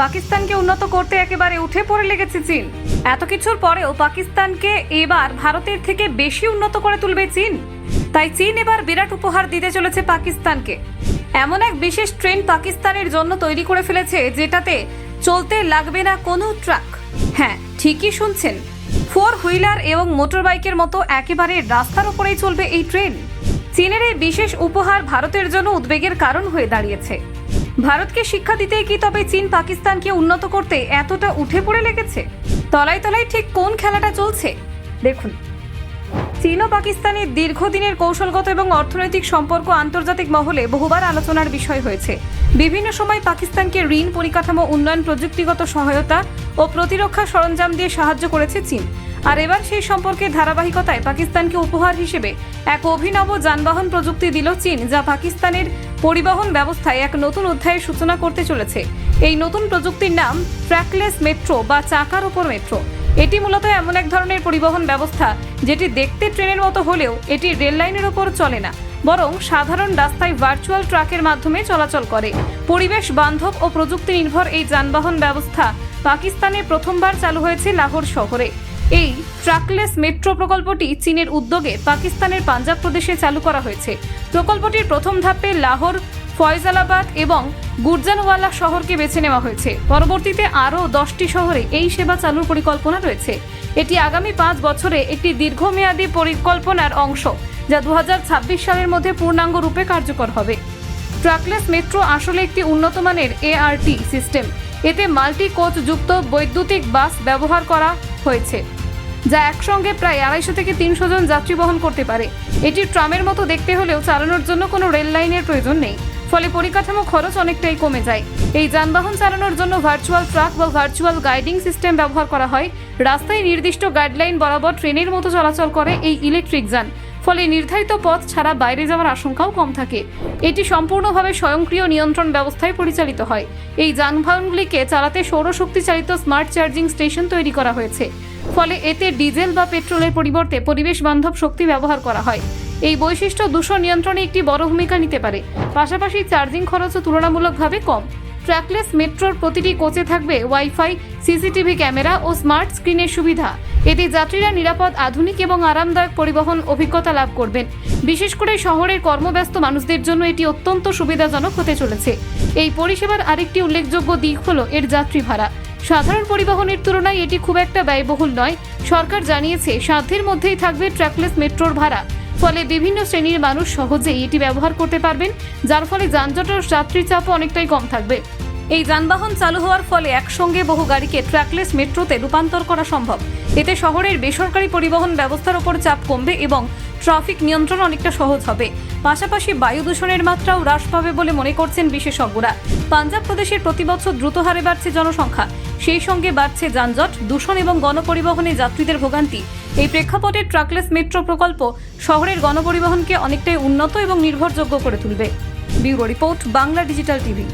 পাকিস্তানকে উন্নত করতে একেবারে উঠে পড়ে লেগেছে চীন। এত কিছুর পরেও পাকিস্তানকে এবার ভারতের থেকে বেশি উন্নত করে তুলবে চীন। তাই চীন এবার বিরাট উপহার দিতে চলেছে পাকিস্তানকে। এমন এক বিশেষ ট্রেন পাকিস্তানের জন্য তৈরি করে ফেলেছে যেটাতে চলতে লাগবে না কোনো ট্রাক। হ্যাঁ ঠিকই শুনছেন। ফোর হুইলার এবং মোটর বাইকের মতো একেবারে রাস্তার উপরেই চলবে এই ট্রেন। চীনের এই বিশেষ উপহার ভারতের জন্য উদ্বেগের কারণ হয়ে দাঁড়িয়েছে। ভারতকে শিক্ষা দিতে কি তবে চীন পাকিস্তানকে উন্নত করতে এতটা উঠে পড়ে লেগেছে? তলায় তলায় ঠিক কোন খেলাটা চলছে? দেখুন। চীন ও পাকিস্তানের দীর্ঘদিনের কৌশলগত এবং অর্থনৈতিক সম্পর্ক আন্তর্জাতিক মহলে বহুবার আলোচনার বিষয় হয়েছে। বিভিন্ন সময় পাকিস্তানকে ঋণ, পরিকাঠামো, উন্নয়ন, প্রযুক্তিগত সহায়তা ও প্রতিরক্ষা সরঞ্জাম দিয়ে সাহায্য করেছে চীন। আর এবার সেই সম্পর্কে ধারাবাহিকতায় পাকিস্তানকে উপহার হিসেবে এক অভিনব যানবাহন প্রযুক্তি দিল চীন, যা পাকিস্তানের পরিবহন ব্যবস্থায় এক নতুন অধ্যায়ের সূচনা করতে চলেছে। এই নতুন প্রযুক্তির নাম ট্র্যাকলেস মেট্রো বা চাকার ওপর মেট্রো। এটি মূলত এমন এক ধরনের পরিবহন ব্যবস্থা যেটি দেখতে ট্রেনের মতো হলেও এটি রেল লাইনের ওপর চলে না, বরং সাধারণ রাস্তায় ভার্চুয়াল ট্রাকের মাধ্যমে চলাচল করে। পরিবেশ বান্ধব ও প্রযুক্তি নির্ভর এই যানবাহন ব্যবস্থা পাকিস্তানে প্রথমবার চালু হয়েছে লাহোর শহরে। এই ট্রাকলেস মেট্রো প্রকল্পটি চীনের উদ্যোগে পাকিস্তানের পাঞ্জাব প্রদেশে চালু করা হয়েছে। প্রকল্পটির প্রথম ধাপে লাহোর, ফয়জালাবাদ এবং গুরজানওয়ালা শহরকে বেছে নেওয়া হয়েছে। পরবর্তীতে আরও দশটি শহরে এই সেবা চালুর পরিকল্পনা রয়েছে। এটি আগামী পাঁচ বছরে একটি দীর্ঘমেয়াদী পরিকল্পনার অংশ, যা দু হাজার ছাব্বিশ সালের মধ্যে পূর্ণাঙ্গ রূপে কার্যকর হবে। ট্রাকলেস মেট্রো আসলে একটি উন্নত মানের এআরটি সিস্টেম এতে মাল্টি কোচ যুক্ত বৈদ্যুতিক বাস ব্যবহার করা হয়েছে, যা একসঙ্গে প্রায় আড়াইশো থেকে তিনশো জন যাত্রী বহন করতে পারে। এটি ট্রামের মতো দেখতে হলেও চালানোর জন্য কোনো রেল লাইনের প্রয়োজন নেই, ফলে পরিকাঠামো খরচ অনেকটাই কমে যায়। এই যানবাহন চালানোর জন্য ভার্চুয়াল ট্রাক বা ভার্চুয়াল গাইডিং সিস্টেম ব্যবহার করা হয়। রাস্তায় নির্দিষ্ট গাইডলাইন বরাবর ট্রেনের মতো চলাচল করে এই ইলেকট্রিক যান। ফলে নির্ধারিত পথ ছাড়া বাইরে যাওয়ার আশঙ্কাও কম থাকে। এটি সম্পূর্ণভাবে স্বয়ংক্রিয় নিয়ন্ত্রণ ব্যবস্থায় পরিচালিত হয়। এই যানবাহনগুলিকে চালাতে সৌরশক্তি চালিত স্মার্ট চার্জিং স্টেশন তৈরি করা হয়েছে। ফলে এতে ডিজেল বা পেট্রোলের পরিবর্তে পরিবেশ বান্ধব শক্তি ব্যবহার করা হয়। এই বৈশিষ্ট্য দূষণ নিয়ন্ত্রণে একটি বড় ভূমিকা নিতে পারে। পাশাপাশি চার্জিং খরচও তুলনামূলকভাবে কম। ট্র্যাকলেস মেট্রোর প্রতিটি কোচে থাকবে ওয়াইফাই, সিসিটিভি ক্যামেরা ও স্মার্ট স্ক্রিনের সুবিধা। এতে যাত্রীরা নিরাপদ, আধুনিক এবং আরামদায়ক পরিবহন অভিজ্ঞতা লাভ করবেন। বিশেষ করে শহরের কর্মব্যস্ত মানুষদের জন্য এটি অত্যন্ত সুবিধাজনক হতে চলেছে। এই পরিষেবার আরেকটি উল্লেখযোগ্য দিক হল এর যাত্রী ভাড়া সাধারণ পরিবহনের তুলনায় এটি খুব একটা ব্যয়বহুল নয়। সরকার জানিয়েছে, সাধ্যের মধ্যেই থাকবে ট্র্যাকলেস মেট্রোর ভাড়া। ফলে বিভিন্ন শ্রেণির মানুষ সহজেই এটি ব্যবহার করতে পারবেন, যার ফলে যানজট ও যাত্রী চাপও অনেকটাই কম থাকবে। এই যানবাহন চালু হওয়ার ফলে একসঙ্গে বহু গাড়িকে ট্র্যাকলেস মেট্রোতে রূপান্তর করা সম্ভব। এতে শহরের বেসরকারি পরিবহন ব্যবস্থার ওপর চাপ কমবে এবং ট্রাফিক নিয়ন্ত্রণ অনেকটা সহজ হবে। পাশাপাশি বায়ু দূষণের মাত্রাও হ্রাস পাবে বলে মনে করছেন বিশেষজ্ঞরা। পাঞ্জাব প্রদেশের প্রতি বছর দ্রুত হারে বাড়ছে জনসংখ্যা। সেই সঙ্গে বাড়ছে যানজট, দূষণ এবং গণপরিবহনে যাত্রীদের ভোগান্তি। এই প্রেক্ষাপটে ট্রাকলেস মেট্রো প্রকল্প শহরের গণপরিবহনকে অনেকটাই উন্নত এবং নির্ভরযোগ্য করে তুলবে। Bureau report, Bangla digital TV.